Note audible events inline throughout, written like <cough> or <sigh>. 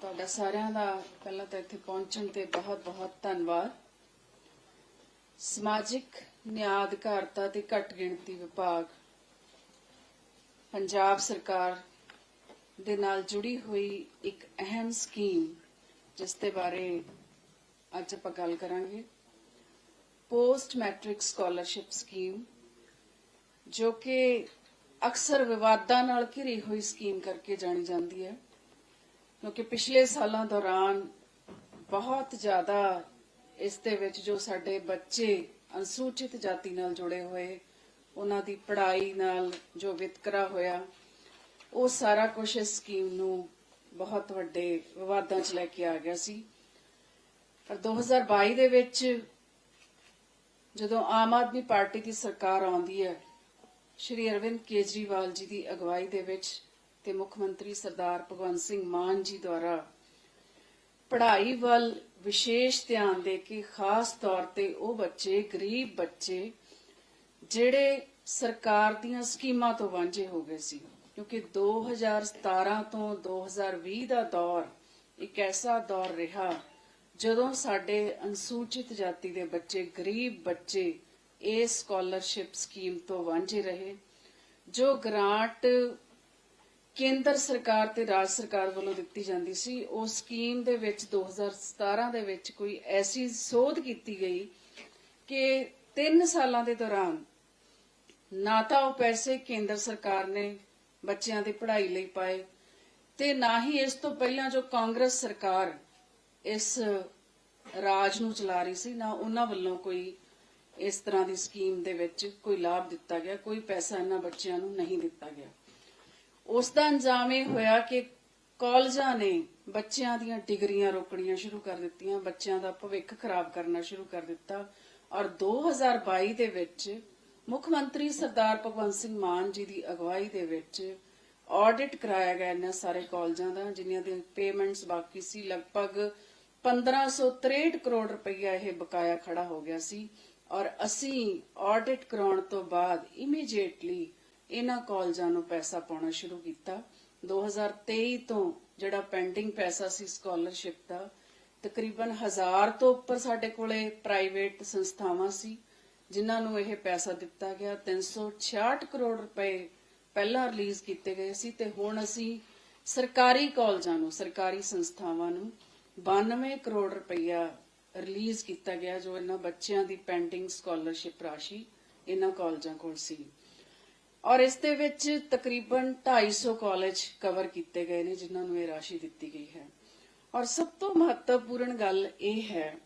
ਤੁਹਾਡਾ ਸਾਰਿਆਂ ਦਾ ਪਹਿਲਾਂ ਤਾਂ ਇੱਥੇ ਪਹੁੰਚਣ ਤੇ ਬਹੁਤ-ਬਹੁਤ ਧੰਨਵਾਦ। ਸਮਾਜਿਕ ਨਿਆਂ ਅਧਿਕਾਰਤਾ ਤੇ ਘੱਟ ਗਿਣਤੀ ਵਿਭਾਗ, ਪੰਜਾਬ ਸਰਕਾਰ ਦੇ ਨਾਲ ਜੁੜੀ ਹੋਈ ਇੱਕ ਅਹਿਮ ਸਕੀਮ ਜਿਸ ਦੇ ਬਾਰੇ ਅੱਜ ਆਪਾਂ ਗੱਲ ਕਰਾਂਗੇ। ਪੋਸਟ ਮੈਟ੍ਰਿਕ ਸਕਾਲਰਸ਼ਿਪ ਸਕੀਮ, ਜੋ ਕਿ ਅਕਸਰ ਵਿਵਾਦਾਂ ਨਾਲ ਘਿਰੀ ਹੋਈ ਸਕੀਮ ਕਰਕੇ ਜਾਣੀ ਜਾਂਦੀ ਹੈ। ਕਿਉਂਕਿ ਪਿਛਲੇ ਸਾਲਾਂ ਦੌਰਾਨ ਬਹੁਤ ਜ਼ਿਆਦਾ ਇਸ ਦੇ ਵਿੱਚ ਜੋ ਸਾਡੇ ਬੱਚੇ ਅਨੁਸੂਚਿਤ ਜਾਤੀ ਨਾਲ ਜੁੜੇ ਹੋਏ, ਉਹਨਾਂ ਦੀ ਪੜ੍ਹਾਈ ਨਾਲ ਜੋ ਵਿਤਕਰਾ ਹੋਇਆ, ਉਹ ਸਾਰਾ ਕੁਝ ਇਸ ਸਕੀਮ ਨੂੰ ਬਹੁਤ ਵੱਡੇ ਵਿਵਾਦਾਂ 'ਚ ਲੈ ਕੇ ਆ ਗਿਆ ਸੀ। ਪਰ 2022 ਦੇ ਵਿੱਚ ਜਦੋਂ ਆਮ ਆਦਮੀ ਪਾਰਟੀ ਦੀ ਸਰਕਾਰ ਆਉਂਦੀ ਹੈ, ਸ਼੍ਰੀ ਅਰਵਿੰਦ ਕੇਜਰੀਵਾਲ ਜੀ ਦੀ ਅਗਵਾਈ ਦੇ ਵਿੱਚ ਤੇ ਮੁੱਖ ਮੰਤਰੀ ਸਰਦਾਰ ਭਗਵੰਤ ਸਿੰਘ ਮਾਨ ਜੀ ਦੁਆਰਾ ਪੜ੍ਹਾਈ ਵੱਲ ਵਿਸ਼ੇਸ਼ ਧਿਆਨ ਦੇ ਕੇ ਖਾਸ ਤੌਰ ਤੇ ਉਹ ਬੱਚੇ, ਗਰੀਬ ਬੱਚੇ, ਜਿਹੜੇ ਸਰਕਾਰ ਦੀਆਂ ਸਕੀਮਾਂ ਤੋਂ ਵਾਂਝੇ ਹੋ ਗਏ ਸੀ। ਕਿਉਂਕਿ 2017 ਤੋਂ 2020 ਦਾ ਦੌਰ ਇੱਕ ਐਸਾ ਦੌਰ ਰਿਹਾ ਜਦੋਂ ਸਾਡੇ ਅਨੁਸੂਚਿਤ ਜਾਤੀ ਦੇ ਬੱਚੇ, ਗਰੀਬ ਬੱਚੇ ਇਸ ਸਕਾਲਰਸ਼ਿਪ ਸਕੀਮ ਤੋਂ ਵਾਂਝੇ ਰਹੇ, ਜੋ ਗ੍ਰਾਂਟ ਕੇਂਦਰ ਸਰਕਾਰ ਤੇ ਰਾਜ ਸਰਕਾਰ ਵੱਲੋਂ ਦਿੱਤੀ ਜਾਂਦੀ ਸੀ। ਉਸ ਸਕੀਮ ਦੇ ਵਿੱਚ 2017 ਦੇ ਵਿੱਚ ਕੋਈ ਐਸੀ ਸੋਧ ਕੀਤੀ ਗਈ ਕਿ 3 ਸਾਲਾਂ ਦੇ ਦੌਰਾਨ ਨਾ ਤਾਂ ਉਹ ਪੈਸੇ ਕੇਂਦਰ ਸਰਕਾਰ ਨੇ ਬੱਚਿਆਂ ਦੀ ਪੜ੍ਹਾਈ ਲਈ ਪਾਏ ਤੇ ਨਾ ਹੀ ਇਸ ਤੋਂ ਪਹਿਲਾਂ ਜੋ ਕਾਂਗਰਸ ਸਰਕਾਰ ਇਸ ਰਾਜ ਨੂੰ ਚਲਾ ਰਹੀ ਸੀ, ਨਾ ਉਹਨਾਂ ਵੱਲੋਂ ਕੋਈ ਇਸ ਤਰ੍ਹਾਂ ਦੀ ਸਕੀਮ ਦੇ ਵਿੱਚ ਕੋਈ ਲਾਭ ਦਿੱਤਾ ਗਿਆ, ਕੋਈ ਪੈਸਾ ਇਹਨਾਂ ਬੱਚਿਆਂ ਨੂੰ ਨਹੀਂ ਦਿੱਤਾ ਗਿਆ। ਉਸ ਦਾ ਅੰਜਾਮ ਇਹ ਹੋਇਆ ਕਿ ਕਾਲਜਾਂ ਨੇ ਬੱਚਿਆਂ ਦੀਆਂ ਡਿਗਰੀਆਂ ਰੋਕਣੀਆਂ ਸ਼ੁਰੂ ਕਰ ਦਿੱਤੀਆਂ, ਬੱਚਿਆਂ ਦਾ ਭਵਿੱਖ ਖਰਾਬ ਕਰਨਾ ਸ਼ੁਰੂ ਕਰ ਦਿੱਤਾ। ਔਰ 2022 ਦੇ ਵਿੱਚ ਮੁੱਖ ਮੰਤਰੀ ਸਰਦਾਰ ਭਗਵੰਤ ਸਿੰਘ ਮਾਨ ਜੀ ਦੀ ਅਗਵਾਈ ਦੇ ਵਿੱਚ ਆਡਿਟ ਕਰਾਇਆ ਗਿਆ ਇਹਨਾਂ ਸਾਰੇ ਕਾਲਜਾਂ ਦਾ ਜਿਨ੍ਹਾਂ ਦੇ ਪੇਮੈਂਟਸ ਬਾਕੀ ਸੀ, ਲਗਭਗ 1563 ਕਰੋੜ ਰੁਪਈਆ ਇਹ ਬਕਾਇਆ ਖੜਾ ਹੋ ਗਿਆ ਸੀ। ਔਰ ਅਸੀਂ ਆਡਿਟ ਕਰਾਉਣ ਤੋਂ ਬਾਅਦ ਇਮੀਡੀਏਟਲੀ ਇਹਨਾਂ ਕਾਲਜਾਂ ਨੂੰ ਪੈਸਾ ਪਾਉਣਾ ਸ਼ੁਰੂ ਕੀਤਾ। 2023 ਤੋਂ ਜਿਹੜਾ ਪੈਂਡਿੰਗ ਪੈਸਾ ਸੀ ਸਕਾਲਰਸ਼ਿਪ ਦਾ, ਤਕਰੀਬਨ 1000 ਤੋਂ ਉੱਪਰ ਸਾਡੇ ਕੋਲੇ ਪ੍ਰਾਈਵੇਟ ਸੰਸਥਾਵਾਂ ਸੀ, ਜਿਨ੍ਹਾਂ ਨੂੰ ਇਹ ਪੈਸਾ ਦਿੱਤਾ ਗਿਆ। 366 ਕਰੋੜ ਰੁਪਏ ਪਹਿਲਾਂ ਰਿਲੀਜ਼ ਕੀਤੇ ਗਏ ਸੀ ਤੇ ਹੁਣ ਅਸੀਂ ਸਰਕਾਰੀ ਕਾਲਜਾਂ ਨੂੰ, ਸਰਕਾਰੀ ਸੰਸਥਾਵਾਂ ਨੂੰ 92 ਕਰੋੜ ਰੁਪਇਆ ਰਿਲੀਜ਼ ਕੀਤਾ ਗਿਆ, ਜੋ ਇਹਨਾਂ ਬੱਚਿਆਂ ਦੀ ਪੈਂਡਿੰਗ ਸਕਾਲਰਸ਼ਿਪ ਰਾਸ਼ੀ ਇਹਨਾਂ ਕਾਲਜਾਂ ਕੋਲ ਸੀ। ਔਰ ਇਸ ਦੇ ਵਿੱਚ ਤਕਰੀਬਨ 250 ਕਾਲਜ ਕਵਰ ਕੀਤੇ ਗਏ ਨੇ, ਜਿਨ੍ਹਾਂ ਨੂੰ ਇਹ ਰਾਸ਼ੀ ਦਿੱਤੀ ਗਈ ਹੈ। ਔਰ ਸਭ ਤੋਂ ਮਹੱਤਵਪੂਰਨ ਗੱਲ ਇਹ ਹੈ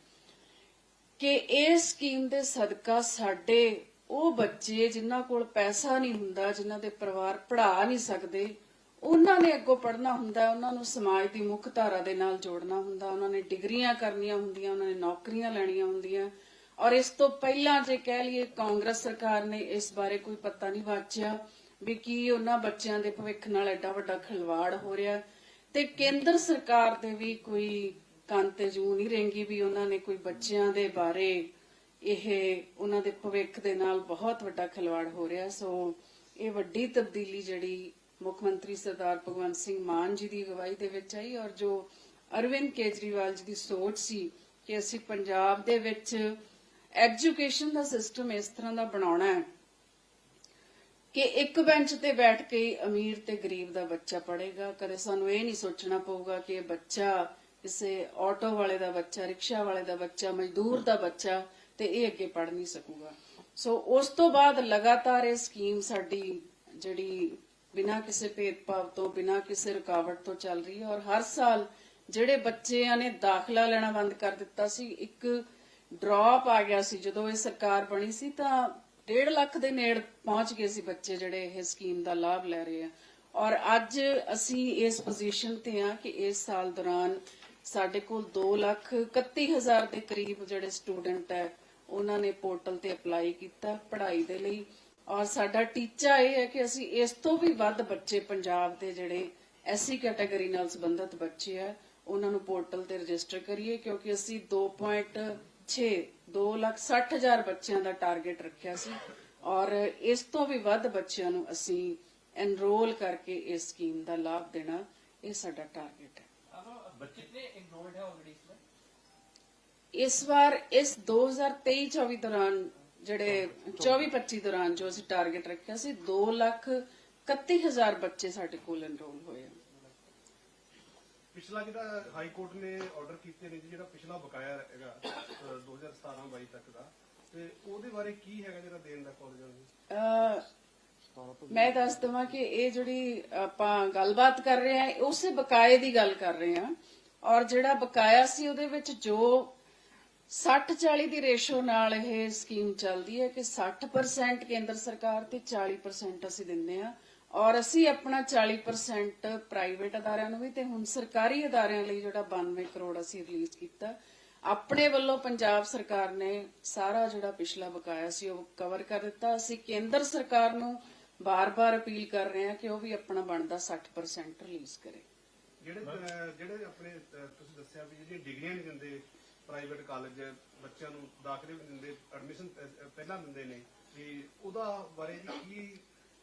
ਕਿ ਇਸ ਸਕੀਮ ਦੇ ਸਦਕਾ ਸਾਡੇ ਉਹ ਬੱਚੇ ਜਿਨ੍ਹਾਂ ਕੋਲ ਪੈਸਾ ਨਹੀਂ ਹੁੰਦਾ, ਜਿਨ੍ਹਾਂ ਦੇ ਪਰਿਵਾਰ ਪੜ੍ਹਾ ਨਹੀਂ ਸਕਦੇ, ਉਹਨਾਂ ਨੇ ਅੱਗੋਂ ਪੜ੍ਹਨਾ ਹੁੰਦਾ, ਉਹਨਾਂ ਨੂੰ ਸਮਾਜ ਦੀ ਮੁੱਖ ਧਾਰਾ ਦੇ ਨਾਲ ਜੋੜਨਾ ਹੁੰਦਾ, ਉਹਨਾਂ ਨੇ ਡਿਗਰੀਆਂ ਕਰਨੀਆਂ ਹੁੰਦੀਆਂ, ਉਹਨਾਂ ਨੇ ਨੌਕਰੀਆਂ ਲੈਣੀਆਂ ਹੁੰਦੀਆਂ ਔਰ ਇਸ ਤੋਂ ਪਹਿਲਾਂ ਜੇ ਕਹਿ ਲਈਏ ਕਾਂਗਰਸ ਸਰਕਾਰ ਨੇ ਇਸ ਬਾਰੇ ਕੋਈ ਪਤਾ ਨਹੀਂ ਵਾਚਿਆ ਵੀ ਕੀ ਉਹਨਾਂ ਬੱਚਿਆਂ ਦੇ ਭਵਿੱਖ ਨਾਲ ਐਡਾ ਵੱਡਾ ਖਿਲਵਾੜ ਹੋ ਰਿਹਾ। ਤੇ ਕੇਂਦਰ ਸਰਕਾਰ ਦੇ ਵੀ ਕੋਈ ਕੰਨ ਤੇ ਜੂ ਨਹੀਂ ਰਹਿੰਗੀ ਵੀ ਉਹਨਾਂ ਨੇ ਕੋਈ ਬੱਚਿਆਂ ਦੇ ਬਾਰੇ ਇਹ ਉਹਨਾਂ ਦੇ ਭਵਿੱਖ ਦੇ ਨਾਲ ਬਹੁਤ ਵੱਡਾ ਖਿਲਵਾੜ ਹੋ ਰਿਹਾ। ਸੋ ਇਹ ਵੱਡੀ ਤਬਦੀਲੀ ਜਿਹੜੀ ਮੁੱਖ ਮੰਤਰੀ ਸਰਦਾਰ ਭਗਵੰਤ ਸਿੰਘ ਮਾਨ ਜੀ ਦੀ ਅਗਵਾਈ ਦੇ ਵਿੱਚ ਆਈ ਔਰ ਜੋ ਅਰਵਿੰਦ ਕੇਜਰੀਵਾਲ ਜੀ ਦੀ ਸੋਚ ਸੀ ਕਿ ਅਸੀਂ ਪੰਜਾਬ ਦੇ ਵਿੱਚ ਐਜੂਕੇਸ਼ਨ ਦਾ ਸਿਸਟਮ ਇਸ ਤਰ੍ਹਾਂ ਦਾ ਬਣਾਉਣਾ ਹੈ ਕਿ ਇੱਕ ਬੈਂਚ ਤੇ ਬੈਠ ਕੇ ਅਮੀਰ ਤੇ ਗਰੀਬ ਦਾ ਬੱਚਾ ਪੜੇਗਾ ਕਦੇ ਸਾਨੂੰ ਇਹ ਨਹੀਂ ਸੋਚਣਾ ਪਊਗਾ ਕਿ ਇਹ ਬੱਚਾ ਕਿਸੇ ਆਟੋ ਵਾਲੇ ਦਾ ਬੱਚਾ, ਰਿਕਸ਼ਾ ਵਾਲੇ ਦਾ ਬੱਚਾ, ਮਜ਼ਦੂਰ ਦਾ ਬੱਚਾ ਤੇ ਇਹ ਅੱਗੇ ਪੜ ਨਹੀਂ ਸਕੂਗਾ। ਸੋ ਉਸ ਤੋਂ ਬਾਅਦ ਲਗਾਤਾਰ ਇਹ ਸਕੀਮ ਸਾਡੀ ਜਿਹੜੀ ਬਿਨਾਂ ਕਿਸੇ ਭੇਦਭਾਵ ਤੋਂ, ਬਿਨਾਂ ਕਿਸੇ ਰੁਕਾਵਟ ਤੋਂ ਚੱਲ ਰਹੀ ਹੈ ਔਰ ਹਰ ਸਾਲ ਜਿਹੜੇ ਬੱਚਿਆਂ ਨੇ ਦਾਖਲਾ ਲੈਣਾ ਬੰਦ ਕਰ ਦਿੱਤਾ ਸੀ, ਇੱਕ ਡ੍ਰੌਪ ਆ ਗਿਆ ਸੀ। ਜਦੋਂ ਇਹ ਸਰਕਾਰ ਬਣੀ ਸੀ ਤਾਂ 1.5 ਲੱਖ ਦੇ ਨੇੜ ਪਹੁੰਚ ਗਏ ਸੀ ਬੱਚੇ ਜਿਹੜੇ ਇਹ ਸਕੀਮ ਦਾ ਲਾਭ ਲੈ ਰਹੇ ਆ। ਔਰ ਅੱਜ ਅਸੀਂ ਇਸ ਪੋਜੀਸ਼ਨ ਤੇ ਆ ਕਿ ਇਸ ਸਾਲ ਦੌਰਾਨ ਸਾਡੇ ਕੋਲ 2 ਲੱਖ 31 ਹਜ਼ਾਰ ਦੇ ਕਰੀਬ ਜਿਹੜੇ ਸਟੂਡੈਂਟ ਹੈ, ਉਹਨਾਂ ਨੇ ਪੋਰਟਲ ਤੇ ਅਪਲਾਈ ਕੀਤਾ ਪੜ੍ਹਾਈ ਦੇ ਲਈ। ਔਰ ਸਾਡਾ ਟੀਚਾ ਇਹ ਹੈ ਕਿ ਅਸੀਂ ਇਸ ਤੋਂ ਵੀ ਵੱਧ ਬੱਚੇ ਪੰਜਾਬ ਦੇ ਜਿਹੜੇ ਐਸੀ ਕੈਟਾਗਰੀ ਨਾਲ ਸੰਬੰਧਿਤ ਬੱਚੇ ਆ, ਉਹਨਾਂ ਨੂੰ ਪੋਰਟਲ ਤੇ ਰਜਿਸਟਰ ਕਰੀਏ, ਕਿਉਂਕਿ ਅਸੀਂ 2.6 2 ਬੱਚੇ 260000 ਬੱਚਿਆਂ ਦਾ ਟਾਰਗੇਟ ਰੱਖਿਆ ਸੀ ਔਰ ਇਸ ਤੋਂ ਵੀ ਵੱਧ ਬੱਚਿਆਂ ਨੂੰ ਅਸੀਂ ਐਨਰੋਲ ਕਰਕੇ ਇਸ ਸਕੀਮ ਦਾ ਲਾਭ ਦੇਣਾ ਇਹ ਸਾਡਾ ਟਾਰਗੇਟ ਹੈ। ਬੱਚੇ ਇਸ ਵਾਰ ਇਸ 2023-24 ਦੌਰਾਨ ਜਿਹੜੇ 24-25 ਦੌਰਾਨ ਜੋ ਅਸੀਂ ਟਾਰਗੇਟ ਰੱਖਿਆ ਸੀ 2 ਲੱਖ 31000 ਬੱਚੇ ਸਾਡੇ ਕੋਲ ਐਨਰੋਲ ਹੋਏ ਪਿਛਲਾ ਜਿਹੜਾ ਹਾਈ ਕੋਰਟ ਨੇ ਆਰਡਰ ਕੀਤੇ ਨੇ ਜੀ, ਜਿਹੜਾ ਪਿਛਲਾ ਬਕਾਇਆ ਹੈਗਾ 2017-22 ਤੱਕ ਦਾ ਤੇ ਉਹਦੇ ਬਾਰੇ ਕੀ ਹੈਗਾ ਜਿਹੜਾ ਦੇਣ ਦਾ ਕਾਲਜਾਂ ਨੂੰ ਮੈਂ ਦੱਸ ਦਵਾਂ ਕਿ ਇਹ ਜਿਹੜੀ ਆਪਾਂ ਗੱਲਬਾਤ ਕਰ ਰਹੇ ਹਾਂ ਉਸੇ ਬਕਾਏ ਦੀ ਗੱਲ ਕਰ ਰਹੇ ਹਾਂ। ਔਰ ਜਿਹੜਾ ਬਕਾਇਆ ਸੀ ਉਹਦੇ ਵਿੱਚ ਜੋ 60-40 ਦੀ ਰੇਸ਼ੋ ਨਾਲ ਇਹ ਸਕੀਮ ਚੱਲਦੀ ਹੈ ਕਿ 60% ਕੇਂਦਰ ਸਰਕਾਰ ਤੇ 40% ਅਸੀਂ ਦਿੰਦੇ ਹਾਂ। ਔਰ ਅਸੀਂ ਆਪਣਾ 40% ਪ੍ਰਾਈਵੇਟ ਅਦਾਰਿਆਂ ਨੂੰ ਵੀ ਤੇ ਹੁਣ ਸਰਕਾਰੀ ਅਦਾਰਿਆਂ ਲਈ ਜਿਹੜਾ 92 ਕਰੋੜ ਅਸੀਂ ਰਿਲੀਜ਼ ਕੀਤਾ, ਆਪਣੇ ਵੱਲੋਂ ਪੰਜਾਬ ਸਰਕਾਰ ਨੇ ਸਾਰਾ ਜਿਹੜਾ ਪਿਛਲਾ ਬਕਾਇਆ ਸੀ ਉਹ ਕਵਰ ਕਰ ਦਿੱਤਾ। ਅਸੀਂ ਕੇਂਦਰ ਸਰਕਾਰ ਨੂੰ ਬਾਰ-ਬਾਰ ਅਪੀਲ ਕਰ ਰਹੇ ਹਾਂ ਕਿ ਉਹ ਵੀ ਆਪਣਾ ਬਣਦਾ 60% ਰਿਲੀਜ਼ ਕਰੇ। ਜਿਹੜੇ ਜਿਹੜੇ ਆਪਣੇ ਤੁਸੀਂ ਦੱਸਿਆ ਵੀ ਜਿਹੜੀਆਂ ਡਿਗਰੀਆਂ ਨਹੀਂ ਦਿੰਦੇ ਪ੍ਰਾਈਵੇਟ ਕਾਲਜ ਬੱਚਿਆਂ ਨੂੰ ਦਾਖਲੇ ਦਿੰਦੇ ਐਡਮਿਸ਼ਨ ਪਹਿਲਾਂ ਦਿੰਦੇ ਨੇ, ਵੀ ਉਹਦਾ ਬਾਰੇ ਕੀ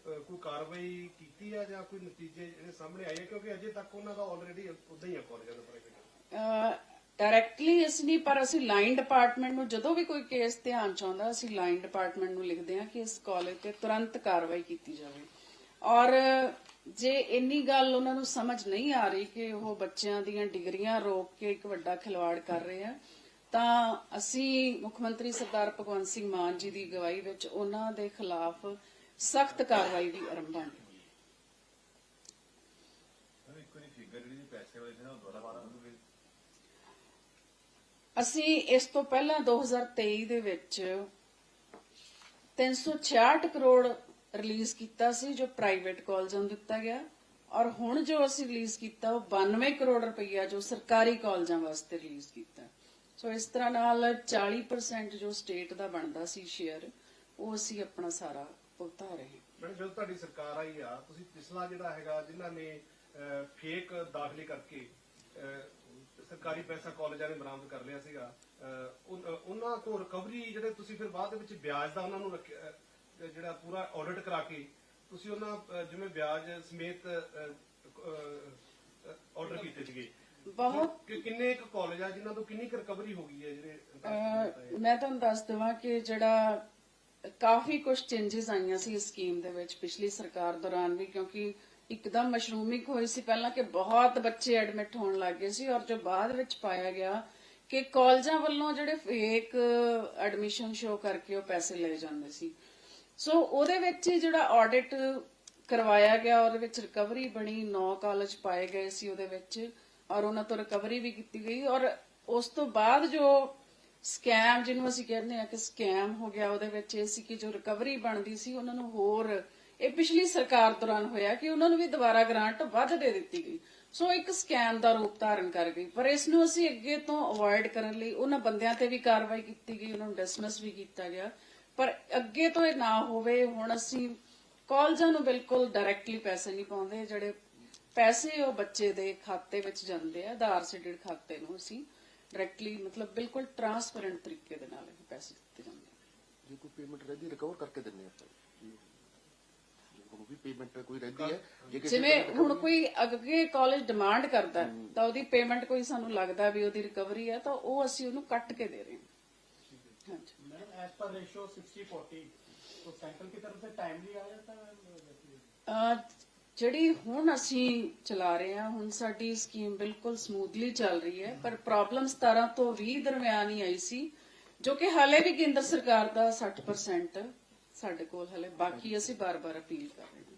ਕੋਈ ਕਾਰਵਾਈ ਕੀਤੀ ਹੈ ਜਾਂ ਕੋਈ ਨਤੀਜੇ ਜਿਹੜੇ ਸਾਹਮਣੇ ਆਏ ਆ? ਕਿਉਂਕਿ ਅਜੇ ਤੱਕ ਉਹਨਾਂ ਦਾ ਆਲਰੇਡੀ ਉਦਾਂ ਹੀ ਹੈ ਕਾਲਜਾਂ ਦਾ ਪ੍ਰਾਈਵੇਟ ਡਾਇਰੈਕਟਲੀ ਅਸੀਂ ਨਹੀਂ ਪਰ ਅਸੀਂ ਲਾਈਨ ਡਿਪਾਰਟਮੈਂਟ ਨੂੰ ਜਦੋਂ ਵੀ ਕੋਈ ਕੇਸ ਧਿਆਨ ਚ ਆਉਂਦਾ, ਅਸੀਂ ਲਾਈਨ ਡਿਪਾਰਟਮੈਂਟ ਨੂੰ ਲਿਖਦੇ ਹਾਂ ਕਿ ਇਸ ਕਾਲਜ ਤੇ ਤੁਰੰਤ ਕਾਰਵਾਈ ਕੀਤੀ ਜਾਵੇ ਔਰ ਜੇ ਇੰਨੀ ਗੱਲ ਉਹਨਾਂ ਨੂੰ ਸਮਝ ਨਹੀਂ ਆ ਰਹੀ ਕਿ ਉਹ ਬੱਚਿਆਂ ਦੀਆਂ ਡਿਗਰੀਆਂ ਰੋਕ ਕੇ ਇੱਕ ਵੱਡਾ ਖਿਲਵਾੜ ਕਰ ਰਹੇ ਆ, ਤਾਂ ਅਸੀਂ ਮੁੱਖ ਮੰਤਰੀ ਸਰਦਾਰ ਭਗਵੰਤ ਸਿੰਘ ਮਾਨ ਜੀ ਦੀ ਅਗਵਾਈ ਵਿੱਚ ਉਹਨਾਂ ਦੇ ਖਿਲਾਫ ਸਖਤ ਕਾਰਵਾਈ ਪਾ ਦਾਂਗੇ ਅਸੀਂ ਇਸ ਤੋਂ ਪਹਿਲਾਂ 2023 ਦੇ ਵਿੱਚ 366 ਕਰੋੜ ਰਿਲੀਜ਼ ਕੀਤਾ ਸੀ ਜੋ ਪ੍ਰਾਈਵੇਟ ਕਾਲਜਾਂ ਨੂੰ ਦਿੱਤਾ ਗਿਆ। ਔਰ ਹੁਣ ਜੋ ਅਸੀਂ ਰਿਲੀਜ਼ ਕੀਤਾ ਉਹ 92 ਕਰੋੜ ਰੁਪਈਆ ਜੋ ਸਰਕਾਰੀ ਕਾਲਜਾਂ ਵਾਸਤੇ ਰਿਲੀਜ਼ ਕੀਤਾ। ਸੋ ਇਸ ਤਰ੍ਹਾਂ ਨਾਲ 40% ਜੋ ਸਟੇਟ ਦਾ ਬਣਦਾ ਸੀ ਸ਼ੇਅਰ ਉਹ ਅਸੀਂ ਆਪਣਾ ਸਾਰਾ ਭੁਗਤਾ ਰਹੇ। ਮੈਡਮ ਜਦੋਂ ਤੁਹਾਡੀ ਸਰਕਾਰ ਆਈ ਆ ਤੁਸੀਂ ਪਿਛਲਾ ਜਿਹੜਾ ਹੈਗਾ ਜਿਨ੍ਹਾਂ ਨੇ ਫੇਕ ਦਾਖਲੇ ਕਰਕੇ ਸਰਕਾਰੀ ਪੈਸਾ ਕਾਲਜਾਂ ਨੇ ਬਰਾਮਦ ਕਰ ਲਿਆ ਸੀਗਾ ਉਹਨਾਂ ਤੋਂ ਰਿਕਵਰੀ ਜਿਹੜੇ ਤੁਸੀਂ ਫਿਰ ਬਾਅਦ ਦੇ ਵਿੱਚ ਵਿਆਜ ਦਾ ਉਹਨਾਂ ਨੂੰ ਜਿਹੜਾ ਪੂਰਾ ਆਡਿਟ ਕਰਾ ਕੇ ਤੁਸੀਂ ਉਹਨਾਂ ਜਿਵੇਂ ਵਿਆਜ ਸਮੇਤ ਆਰਡਰ ਕੀਤੇ ਸੀਗੇ। ਬਹੁਤ ਕਿੰਨੇ ਇੱਕ ਕਾਲਜ ਆ ਜਿਨ੍ਹਾਂ ਤੋਂ ਕਿੰਨੀ ਰਿਕਵਰੀ ਹੋ ਗਈ ਹੈ ਜਿਹੜੇ ਮੈਂ ਤੁਹਾਨੂੰ ਦੱਸ ਦਵਾਂ ਕਿ ਜਿਹੜਾ ਕਾਫੀ ਕੁਝ ਚੇਂਜਸ ਆਈਆਂ ਸੀ ਇਸ ਸਕੀਮ ਦੇ ਵਿੱਚ ਪਿਛਲੀ ਸਰਕਾਰ ਦੌਰਾਨ ਵੀ, ਕਿਉਂਕਿ ਇੱਕਦਮ ਮਸ਼ਰੂਮਿਕ ਹੋਈ ਸੀ। ਪਹਿਲਾਂ ਕਿ ਬਹੁਤ ਬੱਚੇ ਐਡਮਿਟ ਹੋਣ ਲੱਗੇ ਸੀ ਔਰ ਜੋ ਬਾਅਦ ਵਿੱਚ ਪਾਇਆ ਗਿਆ ਕਿ ਕਾਲਜਾਂ ਵੱਲੋਂ ਜਿਹੜੇ ਫੇਕ ਐਡਮਿਸ਼ਨ ਸ਼ੋ ਕਰਕੇ ਉਹ ਪੈਸੇ ਲਏ ਜਾਂਦੇ ਸੀ। ਸੋ ਉਹਦੇ ਵਿੱਚ ਹੀ ਜਿਹੜਾ ਆਡਿਟ ਕਰਵਾਇਆ ਗਿਆ, ਉਹਦੇ ਵਿੱਚ ਰਿਕਵਰੀ ਬਣੀ 9 ਕਾਲਜ ਪਾਏ ਗਏ ਸੀ ਉਹਦੇ ਵਿੱਚ ਔਰ ਉਹਨਾਂ ਤੋਂ ਰਿਕਵਰੀ ਵੀ ਕੀਤੀ ਗਈ ਔਰ ਉਸ ਤੋਂ ਬਾਅਦ ਜੋ ਸਕੈਮ ਜਿਹਨੂੰ ਅਸੀਂ ਕਹਿੰਦੇ ਆ ਕਿ ਸਕੈਮ ਹੋ ਗਿਆ, ਉਹਦੇ ਵਿੱਚ ਇਹ ਸੀ ਕਿ ਜੋ ਰਿਕਵਰੀ ਬਣਦੀ ਸੀ, ਉਹਨਾਂ ਨੂੰ ਹੋਰ, ਇਹ ਪਿਛਲੀ ਸਰਕਾਰ ਦੌਰਾਨ ਹੋਇਆ ਕਿ ਉਹਨਾਂ ਨੂੰ ਵੀ ਦੁਬਾਰਾ ਗ੍ਰਾਂਟ ਵੱਧ ਦੇ ਦਿੱਤੀ ਗਈ। ਸੋ ਇੱਕ ਸਕੈਮ ਦਾ ਰੂਪ ਧਾਰਨ ਕਰ ਗਈ। ਪਰ ਇਸ ਨੂੰ ਅਸੀਂ ਅੱਗੇ ਤੋਂ ਅਵੋਇਡ ਕਰਨ ਲਈ ਉਹਨਾਂ ਬੰਦਿਆਂ ਤੇ ਵੀ ਕਾਰਵਾਈ ਕੀਤੀ ਗਈ, ਉਹਨਾਂ ਨੂੰ ਡਿਸਮਿਸ ਵੀ ਕੀਤਾ ਗਿਆ। ਪਰ ਅੱਗੇ ਤੋਂ ਇਹ ਨਾ ਹੋਵੇ, ਹੁਣ ਅਸੀਂ ਕਾਲਜਾਂ ਨੂੰ ਬਿਲਕੁਲ ਡਾਇਰੈਕਟਲੀ ਪੈਸੇ ਨਹੀਂ ਪਾਉਂਦੇ, ਜਿਹੜੇ ਪੈਸੇ ਉਹ ਬੱਚੇ ਦੇ ਖਾਤੇ ਵਿੱਚ ਜਾਂਦੇ ਆ ਆਧਾਰ ਸੀਡਡ ਖਾਤੇ ਨੂੰ ਅਸੀਂ। ਡਾਇਰੈਕਟਲੀ ਮਤਲਬ ਬਿਲਕੁਲ ਟਰਾਂਸਪੇਰੈਂਟ ਤਰੀਕੇ ਦੇ ਨਾਲ ਇਹ ਪੈਸੇ ਦਿੱਤੇ ਜਾਂਦੇ ਆ ਜੇ ਕੋਈ ਪੇਮੈਂਟ ਰਹਿੰਦੀ ਰਿਕਵਰ ਕਰਕੇ ਦਿੰਨੇ ਆਪਾਂ ਜੇ ਹੁਣ ਵੀ ਪੇਮੈਂਟ ਕੋਈ ਰਹਿੰਦੀ ਹੈ ਜੇ ਕਿਸੇ ਜਿਵੇਂ ਹੁਣ ਕੋਈ ਅੱਗੇ ਕਾਲਜ ਡਿਮਾਂਡ ਕਰਦਾ ਹੈ, ਤਾਂ ਉਹਦੀ ਪੇਮੈਂਟ ਕੋਈ ਸਾਨੂੰ ਲੱਗਦਾ ਵੀ ਉਹਦੀ ਰਿਕਵਰੀ ਹੈ ਤਾਂ ਉਹ ਅਸੀਂ ਉਹਨੂੰ ਕੱਟ ਕੇ ਦੇ ਰਹੇ ਹਾਂ ਹਾਂਜੀ मैडम एज पर रेशियो 60 40 तो सेंट्रल की तरफ से टाइमली आ जाता है ਅਹ ਜਿਹੜੀ ਹੁਣ ਅਸੀਂ ਚਲਾ ਰਹੇ ਹਾਂ, ਹੁਣ ਸਾਡੀ ਸਕੀਮ ਬਿਲਕੁਲ ਸਮੂਥਲੀ ਚੱਲ ਰਹੀ ਹੈ, ਪਰ ਪ੍ਰੋਬਲਮ 17 ਤੋਂ 20 ਦਰਮਿਆਨ ਹੀ ਆਈ ਸੀ, ਜੋ ਕਿ ਹਾਲੇ ਵੀ ਕੇਂਦਰ ਸਰਕਾਰ ਦਾ 60% ਸਾਡੇ ਕੋਲ ਹਲੇ ਬਾਕੀ ਅਸੀਂ ਬਾਰ-ਬਾਰ ਅਪੀਲ ਕਰ ਰਹੇ ਹਾਂ।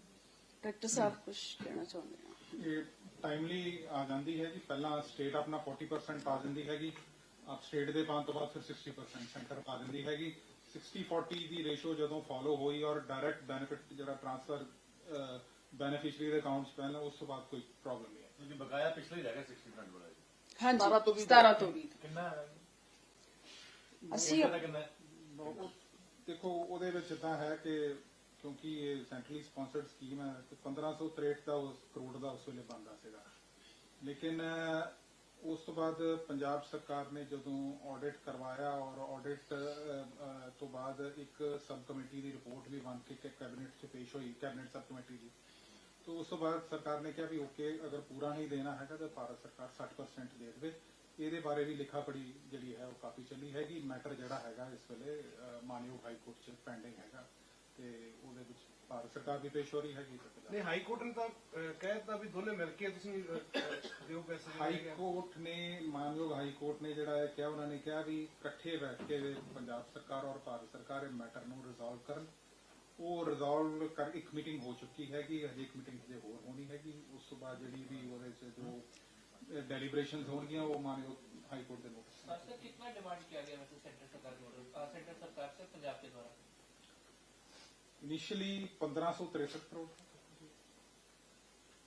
ਡਾਇਰੈਕਟਰ ਸਾਹਿਬ ਕੁਝ ਕਹਿਣਾ ਚਾਹੁੰਦੇ ਹਾਂ? ਇਹ ਟਾਈਮਲੀ ਆ ਜਾਂਦੀ ਹੈ ਜੀ। ਪਹਿਲਾਂ ਸਟੇਟ ਆਪਣਾ 40% ਪਾ ਦਿੰਦੀ ਹੈਗੀ। ਆਪ ਸਟੇਟ ਦੇ ਪਾਉਣ ਤੋਂ ਬਾਅਦ ਫਿਰ 60% ਸੈਂਟਰ ਪਾ ਦਿੰਦੀ ਹੈਗੀ। 60 40 ਦੀ ਰੇਸ਼ੋ ਜਦੋਂ ਫਾਲੋ ਹੋਈ ਔਰ ਡਾਇਰੈਕਟ ਬੈਨੀਫਿਟ ਜਿਹੜਾ ਟ੍ਰਾਂਸਫਰ ਬੈਨੀਫੀਸ਼ੀਅਰੀ ਦੇ ਅਕਾਊਂਟਸ ਪਹਿਲਾਂ ਉਸ ਤੋਂ ਬਾਅਦ ਕੋਈ ਪ੍ਰੋਬਲਮ ਨਹੀਂ ਹੈ। ਕਿਉਂਕਿ ਬਕਾਇਆ ਪਿਛਲਾ ਹੀ ਰਹਿ ਗਿਆ 60% ਵਾਲਾ ਜੀ। ਹਾਂਜੀ 17 ਤੋਂ 20 17 ਤੋਂ 20 ਕਿੰਨਾ ਹੈ? ਅਸੀਂ ਕਿੰਨਾ ਕਿੰਨਾ ਹੈ? ਉਹ- ਦੇਖੋ ਉਹਦੇ ਵਿੱਚ ਤਾਂ ਹੈ ਕਿ ਕਿਉਂਕਿ ਇਹ ਸੈਂਟਰਲੀ ਸਪਾਂਸਰਡ ਸਕੀਮ ਹੈ ਤੇ 1563 ਦਾ ਉਸ ਕਰੋੜ ਦਾ ਉਸ ਵੇਲੇ ਬਣਦਾ ਸੀਗਾ। ਲੇਕਿਨ ਅਹ, ਉਸ ਤੋਂ ਬਾਅਦ ਪੰਜਾਬ ਸਰਕਾਰ ਨੇ ਜਦੋਂ ਆਡਿਟ ਕਰਵਾਇਆ ਔਰ ਆਡਿਟ ਤੋਂ ਬਾਅਦ ਇੱਕ ਸਬ ਕਮੇਟੀ ਦੀ ਰਿਪੋਰਟ ਵੀ ਬਣ ਕੇ ਕੈਬਨਿਟ 'ਚ ਪੇਸ਼ ਹੋਈ ਕੈਬਨਿਟ ਸਬ ਕਮੇਟੀ ਦੀ। ਤੋ ਉਸ ਤੋਂ ਬਾਅਦ ਸਰਕਾਰ ਨੇ ਕਿਹਾ ਵੀ ਓਕੇ ਅਗਰ ਪੂਰਾ ਨਹੀਂ ਦੇਣਾ ਹੈਗਾ ਤਾਂ ਭਾਰਤ ਸਰਕਾਰ 60% ਦੇ ਦੇਵੇ। ਇਹਦੇ ਬਾਰੇ ਵੀ ਲਿਖਾ ਪੜੀ ਜਿਹੜੀ ਹੈ ਉਹ ਕਾਫੀ ਚੱਲੀ ਹੈਗੀ। ਮੈਟਰ ਜਿਹੜਾ ਹੈਗਾ ਇਸ ਵੇਲੇ ਮਾਨਯੋਗ ਹਾਈ ਕੋਰਟ 'ਚ ਪੈਂਡਿੰਗ ਹੈਗਾ ਤੇ ਉਹਦੇ ਵਿੱਚ ਭਾਰਤ ਸਰਕਾਰ ਦੀ ਪੇਸ਼ ਹੋ ਰਹੀ ਹੈਗੀ ਤੇ ਪੰਜਾਬ ਨਹੀਂ ਹਾਈ ਕੋਰਟ ਨੇ ਤਾਂ ਅਹ, ਕਹਿ ਦਿੱਤਾ ਵੀ ਦੋਨੇ ਮਿਲ ਕੇ ਤੁਸੀਂ ਅਹ, ਅਹ, ਦਿਓ ਪੈਸੇ ਜਿਹੜੇ ਹਾਈ ਹੈਗੇ ਆ। ਕੋਰਟ ਨੇ ਮਾਨਯੋਗ ਹਾਈ ਕੋਰਟ ਨੇ ਜਿਹੜਾ ਹੈ ਕਿਹਾ ਉਹਨਾਂ ਨੇ ਕਿਹਾ ਵੀ ਇਕੱਠੇ ਬੈਠ ਕੇ ਪੰਜਾਬ ਸਰਕਾਰ ਔਰ ਭਾਰਤ ਸਰਕਾਰ ਇਹ ਮੈਟਰ ਨੂੰ ਰਿਜ਼ੋਲਵ ਕਰਨ ਉਹ ਰਿਜ਼ੋਲਵ ਕਰ ਇੱਕ ਮੀਟਿੰਗ ਹੋ ਚੁੱਕੀ ਹੈਗੀ ਹਜੇ ਇੱਕ ਮੀਟਿੰਗ ਹਜੇ ਹੋਰ ਹੋਣੀ ਹੈਗੀ ਉਸ ਤੋਂ ਬਾਅਦ ਜਿਹੜੀ ਵੀ ਉਹਦੇ ਚ ਜੋ ਡੈਲੀਬਰੇਸ਼ਨਸ ਹੋਣਗੀਆਂ ਉਹ ਮਾਨਯੋਗ ਹਾਈ ਕੋਰਟ ਦੇ ਨੋਟਿਸ सर सर कितना डिमांड किया गया वैसे सेंटर सरकार द्वारा सेंटर सरकार से पंजाब के द्वारा इनिशियली पंद्रह करोड़ था।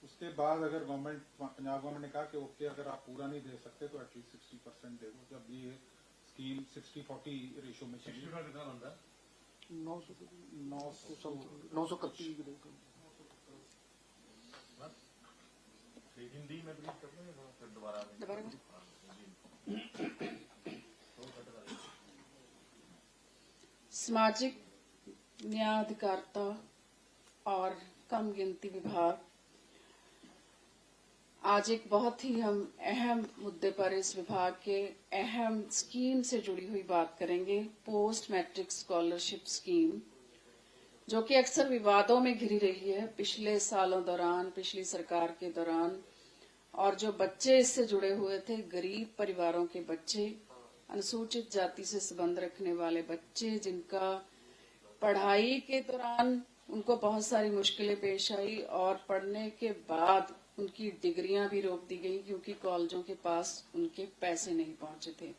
उसके बाद अगर गवर्नमेंट पंजाब गवर्नमेंट ने कहा कि ओके अगर आप पूरा नहीं दे सकते तो एटलीस्ट सिक्सटी परसेंट दे दो। जब ये स्कीम सिक्सटी फोर्टी रेशियो में चली। नौ सौ नौ सौ नौ सौ हिंदी में ब्रीफ कर लें फिर दोबारा <coughs> सामाजिक न्याय अधिकारिता और कम गिनती विभाग आज एक बहुत ही हम अहम मुद्दे पर इस विभाग के अहम स्कीम से जुड़ी हुई बात करेंगे पोस्ट मैट्रिक स्कॉलरशिप स्कीम जो कि अक्सर विवादों में घिरी रही है पिछले सालों दौरान पिछली सरकार के दौरान और जो बच्चे इससे जुड़े हुए थे गरीब परिवारों के बच्चे अनुसूचित जाति से संबंध रखने वाले बच्चे जिनका पढ़ाई के दौरान उनको बहुत सारी मुश्किलें पेश आई और पढ़ने के बाद उनकी डिग्रियाँ भी रोक दी गई क्योंकि कॉलेजों के पास उनके पैसे नहीं पहुँचे थे।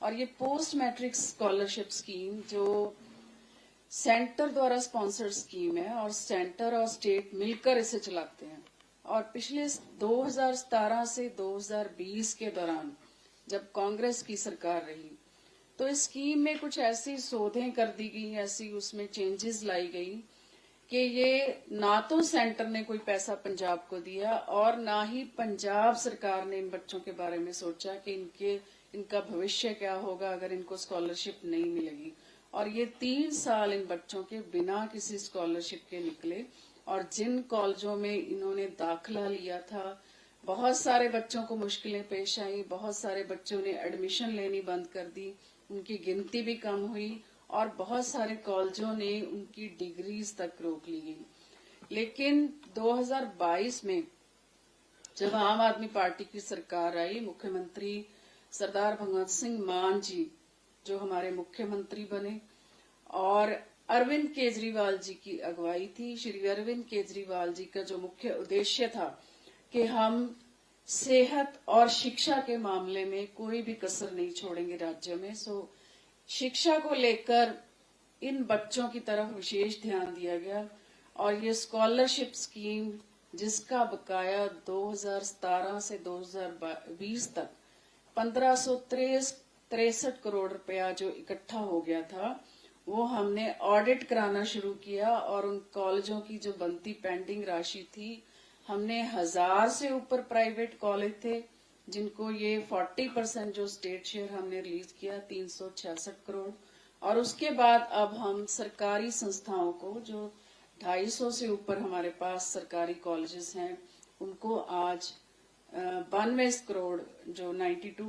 और ये पोस्ट मैट्रिक स्कॉलरशिप स्कीम जो सेंटर द्वारा स्पॉन्सर्ड स्कीम है और सेंटर और स्टेट मिलकर इसे चलाते हैं। और पिछले 2017 से 2020 के दौरान जब कांग्रेस की सरकार रही तो इस स्कीम में कुछ ऐसी शोधें कर दी गई, ऐसी उसमें चेंजेस लाई गई कि ये ना तो सेंटर ने कोई पैसा पंजाब को दिया और ना ही पंजाब सरकार ने इन बच्चों के बारे में सोचा कि इनके, इनका भविष्य क्या होगा अगर इनको स्कॉलरशिप नहीं मिलेगी। और ये तीन साल इन बच्चों के बिना किसी स्कॉलरशिप के निकले और जिन कॉलेजों में इन्होंने दाखला लिया था, बहुत सारे बच्चों को मुश्किलें पेश आई, बहुत सारे बच्चों ने एडमिशन लेनी बंद कर दी उनकी गिनती भी कम हुई और बहुत सारे कॉलेजों ने उनकी डिग्रीज तक रोक ली। गई लेकिन 2022 में जब आम आदमी पार्टी की सरकार आई, मुख्यमंत्री सरदार भगवंत सिंह मान जी जो हमारे मुख्यमंत्री बने और अरविंद केजरीवाल जी की अगुवाई थी। श्री अरविंद केजरीवाल जी का जो मुख्य उद्देश्य था कि हम सेहत और शिक्षा के मामले में कोई भी कसर नहीं छोड़ेंगे राज्य में। सो शिक्षा को लेकर इन बच्चों की तरफ़ विशेष ध्यान दिया गया और ये स्कॉलरशिप स्कीम जिसका बकाया 2017 से 2020 तक पंद्रह तिरसठ करोड़ रुपया जो इकट्ठा हो गया था, वो हमने ऑडिट कराना शुरू किया और उन कॉलेजों की जो बनती पेंडिंग राशि थी हमने हज़ार से ऊपर प्राइवेट कॉलेज थे, जिनको ये 40 परसेंट जो स्टेट शेयर हमने रिलीज़ किया, तीन सौ छियासठ करोड़। और उसके बाद अब हम सरकारी संस्थाओं को, जो 250 से ऊपर हमारे पास सरकारी कॉलेजेस हैं, उनको आज बानवे करोड़, जो 92